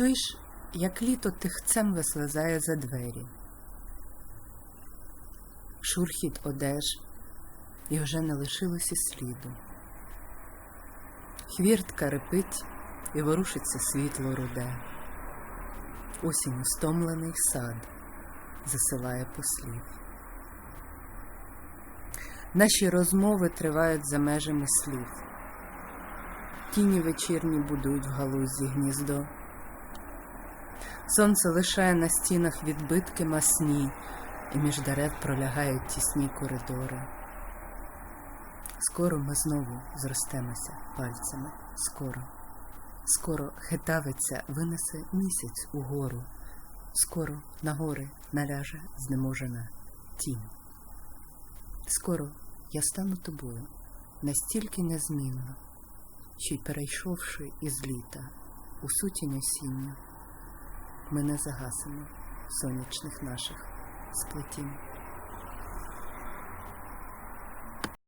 Чуєш, як літо тихцем вислизає за двері. Шурхіт одеж, і вже не лишилося сліду. Хвіртка репить і ворушиться світло руде. Осінь стомлений сад засилає послів. Наші розмови тривають за межами слів. Тіні вечірні будують в галузі гніздо. Сонце лишає на стінах відбитки масні, і між дерев пролягають тісні коридори. Скоро ми знову зростемося пальцями. Скоро, скоро хитавиця винесе місяць угору. Скоро на гори наляже знеможена тінь. Скоро я стану тобою настільки незмінно, що й перейшовши із літа у сутінь осінню, ми не загасимо сонячних наших сплетінь.